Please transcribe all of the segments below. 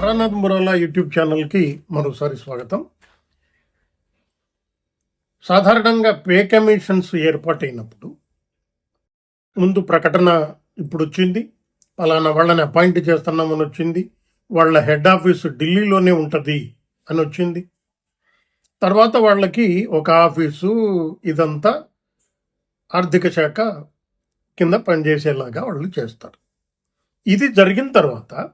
Taranath మురాలా YouTube ఛానల్కి మరోసారి స్వాగతం. సాధారణంగా పే కమిషన్స్ ఏర్పాటైనప్పుడు ముందు ప్రకటన ఇప్పుడు వచ్చింది పలానా వాళ్ళని అపాయింట్ చేస్తున్నామని వచ్చింది వాళ్ళ హెడ్ ఆఫీస్ ఢిల్లీలోనే ఉంటుంది అని వచ్చింది. తర్వాత వాళ్ళకి ఒక ఆఫీసు ఇదంతా ఆర్థిక శాఖ కింద పనిచేసేలాగా వాళ్ళు చేస్తారు. ఇది జరిగిన తర్వాత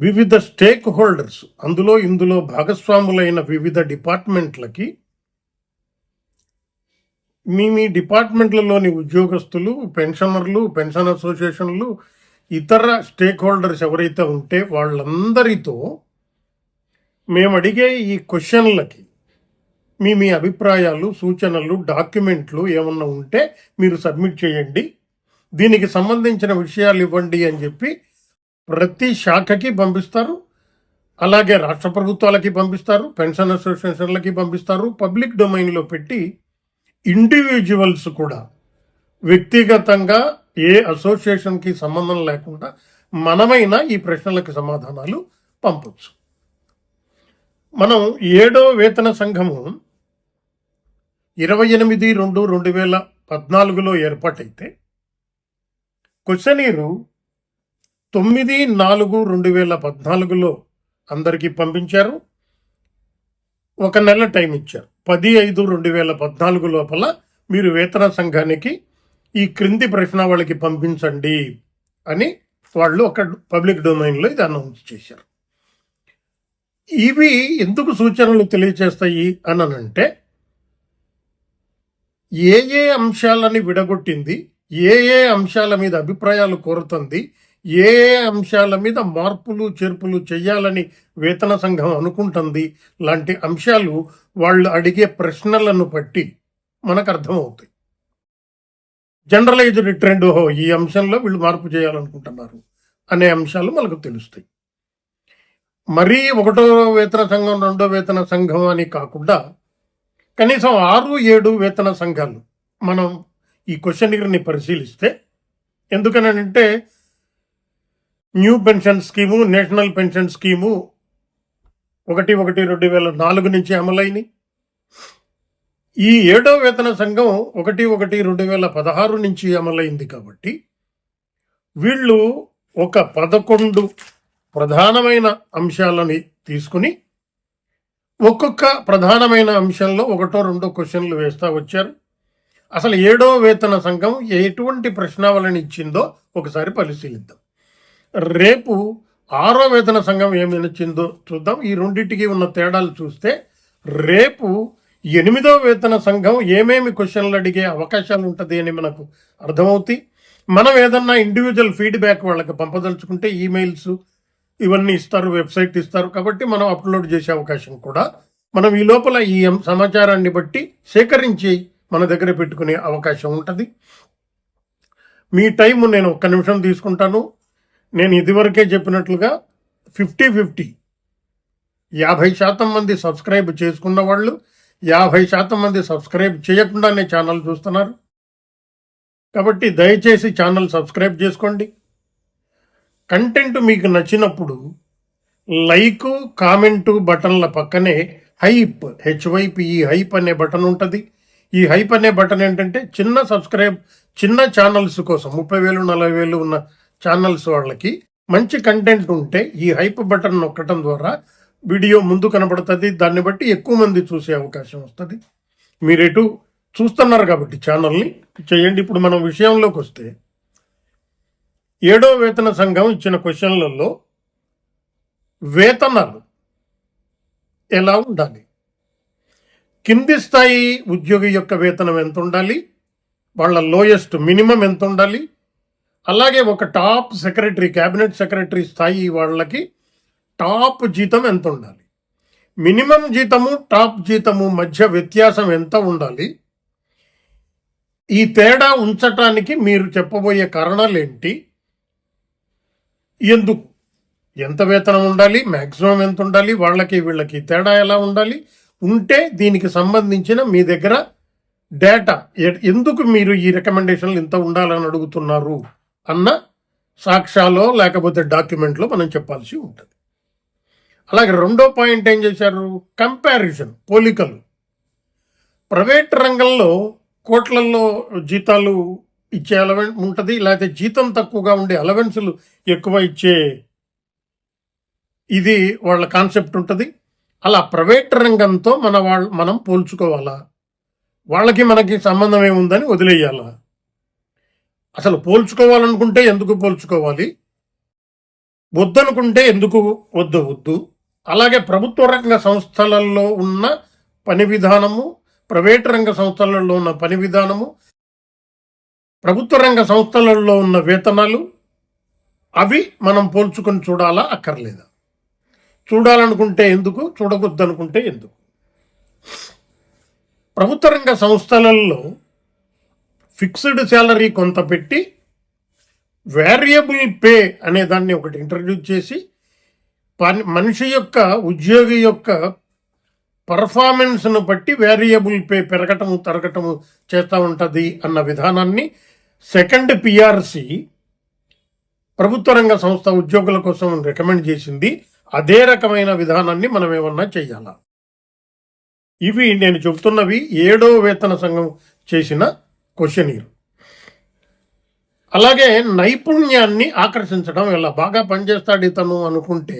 వివిధ స్టేక్ హోల్డర్స్ అందులో ఇందులో భాగస్వాములైన వివిధ డిపార్ట్మెంట్లకి మీ మీ డిపార్ట్మెంట్లలోని ఉద్యోగస్తులు పెన్షనర్లు పెన్షన్ అసోసియేషన్లు ఇతర స్టేక్ హోల్డర్స్ ఎవరైతే ఉంటే వాళ్ళందరితో మేము అడిగే ఈ క్వశ్చన్లకి మీ మీ అభిప్రాయాలు సూచనలు డాక్యుమెంట్లు ఏమన్నా ఉంటే మీరు సబ్మిట్ చేయండి. దీనికి సంబంధించిన విషయాలు ఇవ్వండి అని చెప్పి ప్రతి శాఖకి పంపిస్తారు. అలాగే రాష్ట్ర ప్రభుత్వాలకి పంపిస్తారు. పెన్షన్ అసోసియేషన్లకి పంపిస్తారు. పబ్లిక్ డొమైన్లో పెట్టి ఇండివిజువల్స్ కూడా వ్యక్తిగతంగా ఏ అసోసియేషన్కి సంబంధం లేకుండా మనమైనా ఈ ప్రశ్నలకు సమాధానాలు పంపవచ్చు మనం ఏడో వేతన సంఘము ఇరవై ఎనిమిది రెండు రెండు వేల పద్నాలుగులో ఏర్పాటైతే క్వశ్చనీరు తొమ్మిది నాలుగు రెండు వేల పద్నాలుగులో అందరికీ పంపించారు. ఒక నెల టైం ఇచ్చారు. పది ఐదు రెండు వేల పద్నాలుగు లోపల మీరు వేతన సంఘానికి ఈ క్రింది ప్రశ్నావళికి పంపించండి అని వాళ్ళు ఒక పబ్లిక్ డొమైన్లో ఇది అనౌన్స్ చేశారు. ఇవి ఎందుకు సూచనలు తెలియచేస్తాయి అని అంటే ఏ ఏ అంశాలని విడగొట్టింది ఏ ఏ అంశాల మీద అభిప్రాయాలు కోరుతుంది ఏ అంశాల మీద మార్పులు చేర్పులు చేయాలని వేతన సంఘం అనుకుంటుంది? లాంటి అంశాలు వాళ్ళు అడిగే ప్రశ్నలను బట్టి మనకు అర్థమవుతాయి. జనరలైజ్డ్ ట్రెండ్ ఓహో ఈ అంశంలో వీళ్ళు మార్పు చేయాలనుకుంటున్నారు అనే అంశాలు మనకు తెలుస్తాయి. మరీ ఒకటో వేతన సంఘం రెండో వేతన సంఘం అని కాకుండా కనీసం ఆరు ఏడు వేతన సంఘాలు మనం ఈ క్వశ్చన్ని పరిశీలిస్తే ఎందుకనంటే new pension scheme national pension scheme ఒకటి ఒకటి రెండు వేల నాలుగు నుంచి అమలైనవి ఈ ఏడో వేతన సంఘం ఒకటి ఒకటి రెండు వేల పదహారు నుంచి అమలైంది కాబట్టి వీళ్ళు ఒక పదకొండు ప్రధానమైన అంశాలని తీసుకుని ఒక్కొక్క ప్రధానమైన అంశంలో ఒకటో రెండో క్వశ్చన్లు వేస్తూ వచ్చారు. అసలు ఏడో వేతన సంఘం ఎటువంటి ప్రశ్నావళిని ఇచ్చిందో ఒకసారి పరిశీలిద్దాం. రేపు ఆరో వేతన సంఘం ఏమిచ్చిందో చూద్దాం. ఈ రెండింటికి ఉన్న తేడాలు చూస్తే రేపు ఎనిమిదో వేతన సంఘం ఏమేమి క్వశ్చన్లు అడిగే అవకాశాలు ఉంటుంది అని మనకు అర్థమవుతాయి. మనం ఏదన్నా ఇండివిజువల్ ఫీడ్బ్యాక్ వాళ్ళకి పంపదలుచుకుంటే ఈమెయిల్స్ ఇవన్నీ ఇస్తారు వెబ్సైట్ ఇస్తారు. కాబట్టి మనం అప్లోడ్ చేసే అవకాశం కూడా మనం ఈ లోపల ఈ సమాచారాన్ని బట్టి సేకరించి మన దగ్గర పెట్టుకునే అవకాశం ఉంటుంది. మీ టైం నేను ఒక్క నిమిషం తీసుకుంటాను. నేను ఇదివరకే చెప్పినట్లుగా ఫిఫ్టీ ఫిఫ్టీ. యాభై శాతం మంది సబ్స్క్రైబ్ చేసుకున్న వాళ్ళు యాభై శాతం మంది సబ్స్క్రైబ్ చేయకుండానే ఛానల్ చూస్తున్నారు. కాబట్టి దయచేసి ఛానల్ సబ్స్క్రైబ్ చేసుకోండి. కంటెంట్ మీకు నచ్చినప్పుడు లైక్ కామెంటు బటన్ల పక్కనే hype H Y P E hype అనే బటన్ ఉంటుంది. ఈ హైప్ అనే బటన్ ఏంటంటే చిన్న సబ్స్క్రైబ్ చిన్న ఛానల్స్ కోసం ముప్పై వేలు నలభై వేలు ఉన్న ఛానల్స్ వాళ్ళకి మంచి కంటెంట్ ఉంటే ఈ హైప్ బటన్ నొక్కటం ద్వారా వీడియో ముందు కనబడుతుంది. దాన్ని బట్టి ఎక్కువ మంది చూసే అవకాశం వస్తుంది. మీరు ఎటు చూస్తున్నారు కాబట్టి ఛానల్ని చేయండి. ఇప్పుడు మనం విషయంలోకి వస్తే ఏడో వేతన సంఘం ఇచ్చిన క్వశ్చన్లలో వేతనాలు ఎలా ఉండాలి? కింది స్థాయి ఉద్యోగి యొక్క వేతనం ఎంత ఉండాలి? వాళ్ళ లోయెస్ట్ మినిమం ఎంత ఉండాలి? అలాగే ఒక టాప్ సెక్రటరీ క్యాబినెట్ సెక్రటరీ స్థాయి వాళ్ళకి టాప్ జీతం ఎంత ఉండాలి? మినిమం జీతము టాప్ జీతము మధ్య వ్యత్యాసం ఎంత ఉండాలి? ఈ తేడా ఉంచటానికి మీరు చెప్పబోయే కారణాలు ఏంటి? ఎందుకు? ఎంత వేతనం ఉండాలి? మ్యాక్సిమం ఎంత ఉండాలి? వాళ్ళకి వీళ్ళకి తేడా ఎలా ఉండాలి? ఉంటే దీనికి సంబంధించిన మీ దగ్గర డేటా. ఎందుకు మీరు ఈ రికమెండేషన్లు ఇంత ఉండాలని అడుగుతున్నారు? అన్న సాక్ష్యాలో లేకపోతే డాక్యుమెంట్లో మనం చెప్పాల్సి ఉంటుంది. అలాగే రెండో పాయింట్ ఏం చేశారు? కంపారిజన్ పోలికలు. ప్రైవేట్ రంగంలో కోట్లల్లో జీతాలు ఇచ్చే అలవెన్ ఉంటుంది లేకపోతే జీతం తక్కువగా ఉండే అలవెన్సులు ఎక్కువ ఇచ్చే ఇది వాళ్ళ కాన్సెప్ట్ ఉంటుంది. అలా ప్రైవేట్ రంగంతో మన వాళ్ళ మనం పోల్చుకోవాలా? వాళ్ళకి మనకి సంబంధం ఏముందని వదిలేయాలా? అసలు పోల్చుకోవాలనుకుంటే ఎందుకు పోల్చుకోవాలి? వద్దనుకుంటే ఎందుకు వద్దు వద్దు. అలాగే ప్రభుత్వ రంగ సంస్థలలో ఉన్న పని విధానము ప్రైవేట్ రంగ సంస్థలలో ఉన్న పని విధానము ప్రభుత్వ రంగ సంస్థలలో ఉన్న వేతనాలు అవి మనం పోల్చుకొని చూడాలా అక్కర్లేదా? చూడాలనుకుంటే ఎందుకు చూడవద్దనుకుంటే ఎందుకు? ప్రభుత్వ రంగ సంస్థలలో ఫిక్స్డ్ శాలరీ కొంత పెట్టి వేరియబుల్ పే అనే దాన్ని ఒకటి ఇంట్రడ్యూస్ చేసి పని మనిషి యొక్క ఉద్యోగి యొక్క పర్ఫార్మెన్స్ను బట్టి వేరియబుల్ పే పెరగటము తరగటము చేస్తూ ఉంటుంది అన్న విధానాన్ని సెకండ్ పిఆర్సి ప్రభుత్వ రంగ సంస్థ ఉద్యోగుల కోసం రికమెండ్ చేసింది. అదే రకమైన విధానాన్ని మనం ఏమన్నా చేయాలా? ఇవి నేను చెబుతున్నవి. ఏడో వేతన సంఘం చేసిన క్వశ్చనీర్ అలాగే నైపుణ్యాన్ని ఆకర్షించడం ఎలా? బాగా పనిచేస్తాడు ఇతను అనుకుంటే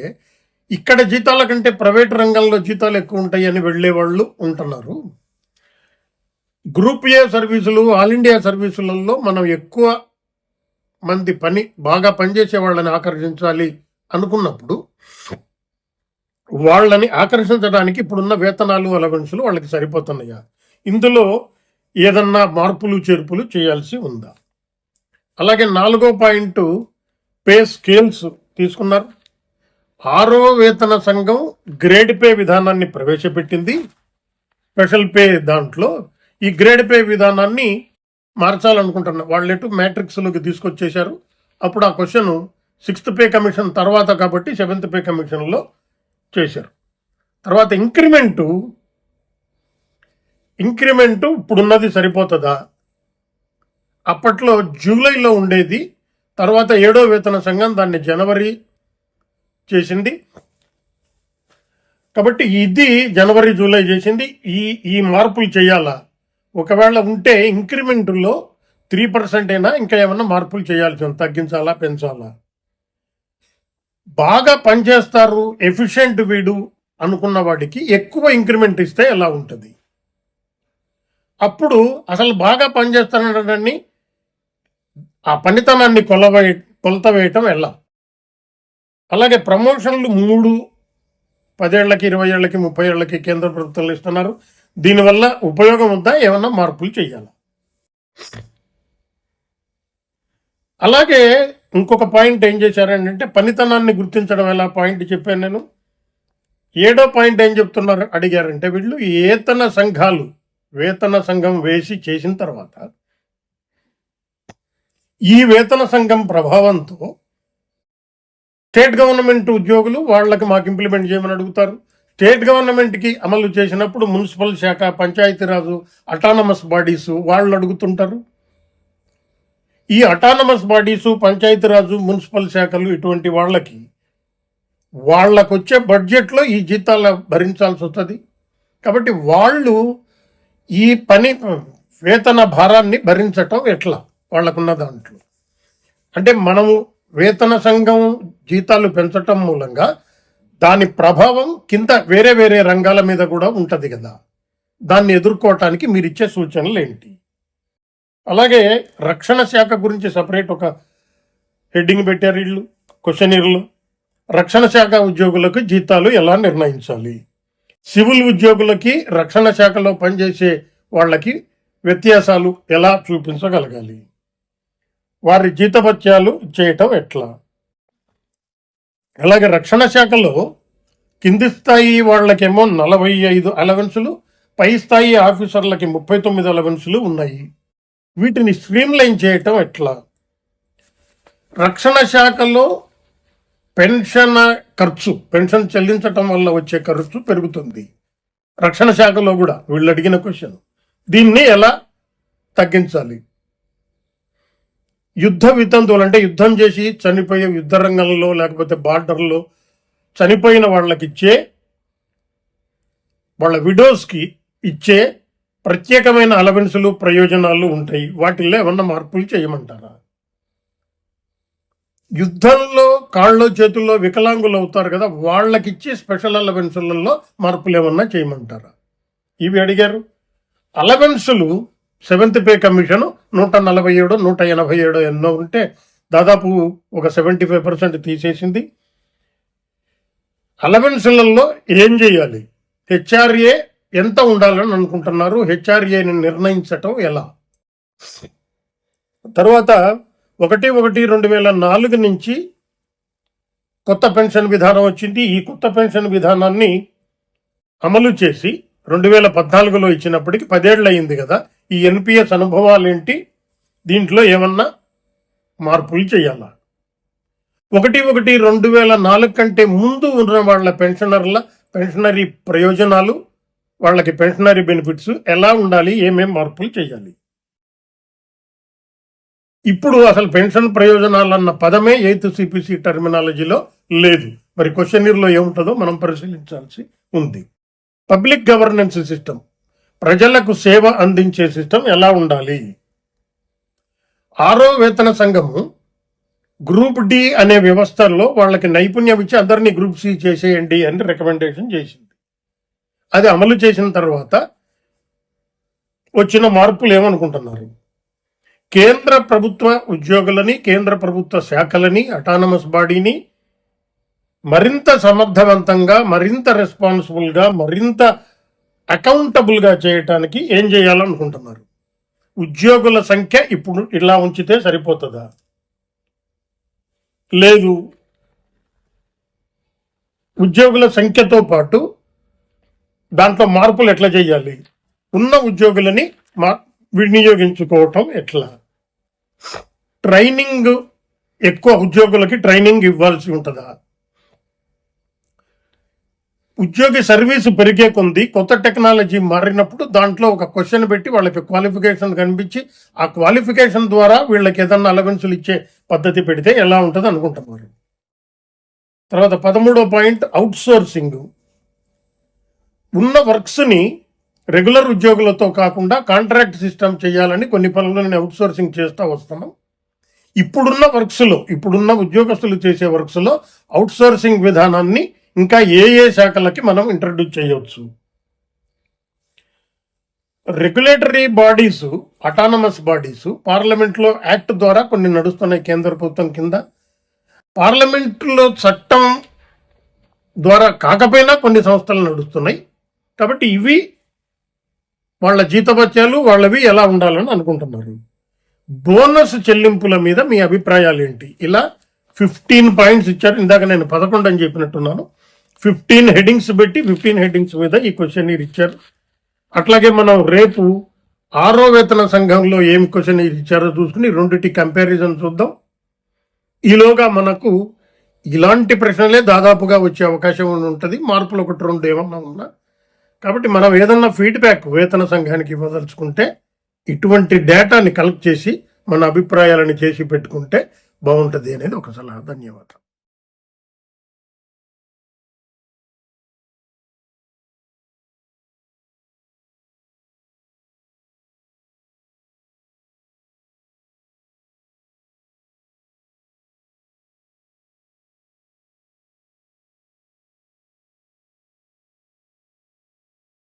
ఇక్కడ జీతాల కంటే ప్రైవేట్ రంగంలో జీతాలు ఎక్కువ ఉంటాయని వెళ్ళే వాళ్ళు ఉంటున్నారు. గ్రూప్ ఏ సర్వీసులు ఆల్ ఇండియా సర్వీసులలో మనం ఎక్కువ మంది పని బాగా పనిచేసే వాళ్ళని ఆకర్షించాలి అనుకున్నప్పుడు వాళ్ళని ఆకర్షించడానికి ఇప్పుడున్న వేతనాలు అలవెన్సులు వాళ్ళకి సరిపోతున్నాయా? ఇందులో ఏదన్నా మార్పులు చేర్పులు చేయాల్సి ఉందా? అలాగే నాలుగో పాయింట్ పే స్కేల్స్ తీసుకున్నారు. ఆరో వేతన సంఘం గ్రేడ్ పే విధానాన్ని ప్రవేశపెట్టింది. స్పెషల్ పే దాంట్లో ఈ గ్రేడ్ పే విధానాన్ని మార్చాలనుకుంటున్నారు వాళ్ళు ఎటు మ్యాట్రిక్స్లోకి తీసుకొచ్చేశారు. అప్పుడు ఆ క్వశ్చన్ సిక్స్త్ పే కమిషన్ తర్వాత కాబట్టి సెవెంత్ పే కమిషన్లో చేశారు. తర్వాత ఇంక్రిమెంటు ఇంక్రిమెంటు ఇప్పుడున్నది సరిపోతుందా? అప్పట్లో జూలైలో ఉండేది తర్వాత ఏడో వేతన సంఘం దాన్ని జనవరి చేసింది. కాబట్టి ఇది జనవరి జూలై చేసింది. ఈ ఈ మార్పులు చేయాలా? ఒకవేళ ఉంటే ఇంక్రిమెంట్లో త్రీ పర్సెంట్ అయినా ఇంకా ఏమన్నా మార్పులు చేయాల్సి ఉంది. తగ్గించాలా పెంచాలా? బాగా పనిచేస్తారు ఎఫిషియెంట్ వీడు అనుకున్న వాడికి ఎక్కువ ఇంక్రిమెంట్ ఇస్తే ఎలా ఉంటుంది? అప్పుడు అసలు బాగా పనిచేస్తానని ఆ పనితనాన్ని కొలవే కొలత వేయటం ఎలా? అలాగే ప్రమోషన్లు మూడు పదేళ్ళకి ఇరవై ఏళ్ళకి ముప్పై ఏళ్ళకి కేంద్ర ప్రభుత్వాలు ఇస్తున్నారు. దీనివల్ల ఉపయోగం ఉందా? ఏమన్నా మార్పులు చేయాలా? అలాగే ఇంకొక పాయింట్ ఏం చేశారంటే పనితనాన్ని గుర్తించడం ఎలా? పాయింట్ చెప్పాను నేను. ఏడో పాయింట్ ఏం చెప్తున్నారు? అడిగారంటే వీళ్ళు ఏతన సంఘాలు. వేతన సంఘం వేసి చేసిన తర్వాత ఈ వేతన సంఘం ప్రభావంతో స్టేట్ గవర్నమెంట్ ఉద్యోగులు వాళ్ళకి మాకు ఇంప్లిమెంట్ చేయమని అడుగుతారు. స్టేట్ గవర్నమెంట్కి అమలు చేసినప్పుడు మున్సిపల్ శాఖ పంచాయతీరాజు అటానమస్ బాడీసు వాళ్ళు అడుగుతుంటారు. ఈ అటానమస్ బాడీసు పంచాయతీరాజు మున్సిపల్ శాఖలు ఇటువంటి వాళ్ళకి వాళ్ళకు వచ్చే బడ్జెట్లో ఈ జీతాలు భరించాల్సి వస్తుంది. కాబట్టి వాళ్ళు ఈ పని వేతన భారాన్ని భరించటం ఎట్లా? వాళ్ళకున్న దాంట్లో. అంటే మనము వేతన సంఘం జీతాలు పెంచటం మూలంగా దాని ప్రభావం కింద వేరే వేరే రంగాల మీద కూడా ఉంటుంది కదా. దాన్ని ఎదుర్కోవటానికి మీరు ఇచ్చే సూచనలు ఏంటి? అలాగే రక్షణ శాఖ గురించి సపరేట్ ఒక హెడ్డింగ్ పెట్టారు వీళ్ళు క్వశ్చనీర్లు రక్షణ శాఖ ఉద్యోగులకు జీతాలు ఎలా నిర్ణయించాలి? సివిల్ ఉద్యోగులకి రక్షణ శాఖలో పనిచేసే వాళ్ళకి వ్యత్యాసాలు ఎలా చూపించగలగాలి? వారి జీతభత్యాలు చేయటం ఎట్లా? అలాగే రక్షణ శాఖలో కింది స్థాయి వాళ్ళకేమో నలభై ఐదు అలవెన్సులు పై స్థాయి ఆఫీసర్లకి ముప్పై తొమ్మిది అలవెన్సులు ఉన్నాయి. వీటిని స్ట్రీమ్లైన్ చేయటం ఎట్లా? రక్షణ శాఖలో పెన్షన్ ఖర్చు పెన్షన్ చెల్లించటం వల్ల వచ్చే ఖర్చు పెరుగుతుంది. రక్షణ శాఖలో కూడా వీళ్ళు అడిగిన క్వశ్చన్. దీన్ని ఎలా తగ్గించాలి? యుద్ధ వితంతువులు అంటే యుద్ధం చేసి చనిపోయే యుద్ధ రంగంలో లేకపోతే బార్డర్లో చనిపోయిన వాళ్ళకి ఇచ్చే వాళ్ళ విడోస్కి ఇచ్చే ప్రత్యేకమైన అలవెన్సులు ప్రయోజనాలు ఉంటాయి. వాటిల్లో ఏమన్నా మార్పులు చేయమంటారా? యుద్ధంలో కాళ్ళలో చేతుల్లో వికలాంగులు అవుతారు కదా వాళ్ళకి ఇచ్చే స్పెషల్ అలవెన్సులలో మార్పులు ఏమన్నా చేయమంటారా? ఇవి అడిగారు. అలవెన్సులు సెవెంత్ పే కమిషన్ నూట నలభై ఏడు నూట ఎనభై ఏడు ఎన్నో ఉంటే దాదాపు ఒక సెవెంటీ ఫైవ్ పర్సెంట్ తీసేసింది. అలవెన్సులలో ఏం చేయాలి? హెచ్ఆర్ఏ ఎంత ఉండాలని అనుకుంటున్నారు? హెచ్ఆర్ఏని నిర్ణయించటం ఎలా? తర్వాత ఒకటి ఒకటి రెండు వేల నాలుగు నుంచి కొత్త పెన్షన్ విధానం వచ్చింది. ఈ కొత్త పెన్షన్ విధానాన్ని అమలు చేసి రెండు వేల పద్నాలుగులో ఇచ్చినప్పటికీ పదేళ్ళు అయింది కదా. ఈ ఎన్పిఎస్ అనుభవాలు ఏంటి దీంట్లో ఏమన్నా మార్పులు చేయాలా? ఒకటి ఒకటి రెండు వేల నాలుగు కంటే ముందు ఉన్న వాళ్ళ పెన్షనర్ల పెన్షనరీ ప్రయోజనాలు వాళ్ళకి పెన్షనరీ బెనిఫిట్స్ ఎలా ఉండాలి? ఏమేం మార్పులు చేయాలి? ఇప్పుడు అసలు పెన్షన్ ప్రయోజనాలు అన్న పదమే ఎయిత్ సిపిసి టర్మినాలజీలో లేదు. మరి క్వశ్చనీర్లో ఏముంటుందో మనం పరిశీలించాల్సి ఉంది. Public governance system. ప్రజలకు సేవ అందించే సిస్టమ్ ఎలా ఉండాలి? ఆరో వేతన సంఘము గ్రూప్ డి అనే వ్యవస్థల్లో వాళ్ళకి నైపుణ్యం ఇచ్చి అందరినీ గ్రూప్ సి చేసేయండి అని రికమెండేషన్ చేసింది. అది అమలు చేసిన తర్వాత వచ్చిన మార్పులు ఏమనుకుంటున్నారు? కేంద్ర ప్రభుత్వ ఉద్యోగులని కేంద్ర ప్రభుత్వ శాఖలని అటానమస్ బాడీని మరింత సమర్థవంతంగా మరింత రెస్పాన్సిబుల్గా మరింత అకౌంటబుల్గా చేయటానికి ఏం చేయాలనుకుంటున్నారు? ఉద్యోగుల సంఖ్య ఇప్పుడు ఇలా ఉంచితే సరిపోతుందా? లేదు. ఉద్యోగుల సంఖ్యతో పాటు దాంట్లో మార్పులు ఎట్లా చేయాలి? ఉన్న ఉద్యోగులని మా వినియోగించుకోవటం ఎట్లా? ట్రైనింగ్ ఎక్కువ ఉద్యోగులకి ట్రైనింగ్ ఇవ్వాల్సి ఉంటుందా? ఉద్యోగి సర్వీసు పెరిగే కొంది కొత్త టెక్నాలజీ మారినప్పుడు దాంట్లో ఒక క్వశ్చన్ పెట్టి వాళ్ళకి క్వాలిఫికేషన్ కనిపించి ఆ క్వాలిఫికేషన్ ద్వారా వీళ్ళకి ఏదన్నా అలవెన్సులు ఇచ్చే పద్ధతి పెడితే ఎలా ఉంటుంది అనుకుంటున్నారు? తర్వాత పదమూడో పాయింట్ అవుట్ సోర్సింగ్ ఉన్న వర్క్స్ని రెగ్యులర్ ఉద్యోగులతో కాకుండా కాంట్రాక్ట్ సిస్టమ్ చేయాలని కొన్ని పనులను నేను అవుట్సోర్సింగ్ చేస్తూ వస్తున్నాం. ఇప్పుడున్న వర్క్స్లో ఇప్పుడున్న ఉద్యోగస్తులు చేసే వర్క్స్లో అవుట్సోర్సింగ్ విధానాన్ని ఇంకా ఏ ఏ శాఖలకి మనం ఇంట్రడ్యూస్ చేయవచ్చు. రెగ్యులేటరీ బాడీస్ అటానమస్ బాడీస్ పార్లమెంట్లో యాక్ట్ ద్వారా కొన్ని నడుస్తున్నాయి కేంద్ర ప్రభుత్వం కింద. పార్లమెంట్లో చట్టం ద్వారా కాకపోయినా కొన్ని సంస్థలు నడుస్తున్నాయి. కాబట్టి ఇవి వాళ్ళ జీతభత్యాలు వాళ్ళవి ఎలా ఉండాలని అనుకుంటున్నారు. బోనస్ చెల్లింపుల మీద మీ అభిప్రాయాలు ఏంటి? ఇలా ఫిఫ్టీన్ పాయింట్స్ ఇచ్చారు. ఇందాక నేను పదకొండు అని చెప్పినట్టున్నాను. ఫిఫ్టీన్ హెడ్డింగ్స్ పెట్టి ఫిఫ్టీన్ హెడ్డింగ్స్ మీద ఈ క్వశ్చన్ ఇచ్చారు. అట్లాగే మనం రేపు ఆరో వేతన సంఘంలో ఏం క్వశ్చన్ ఇచ్చారో చూసుకుని రెండిటి కంపారిజన్ చూద్దాం. ఈలోగా మనకు ఇలాంటి ప్రశ్నలే దాదాపుగా వచ్చే అవకాశం ఉంటుంది. మార్పులు ఒకటి రెండు ఏమన్నా ఉన్నా కాబట్టి మనం ఏదన్నా ఫీడ్బ్యాక్ వేతన సంఘానికి ఇవ్వదలుచుకుంటే ఇటువంటి డేటాని కలెక్ట్ చేసి మన అభిప్రాయాలను చేసి పెట్టుకుంటే బాగుంటుంది అనేది ఒక సలహా. ధన్యవాదాలు.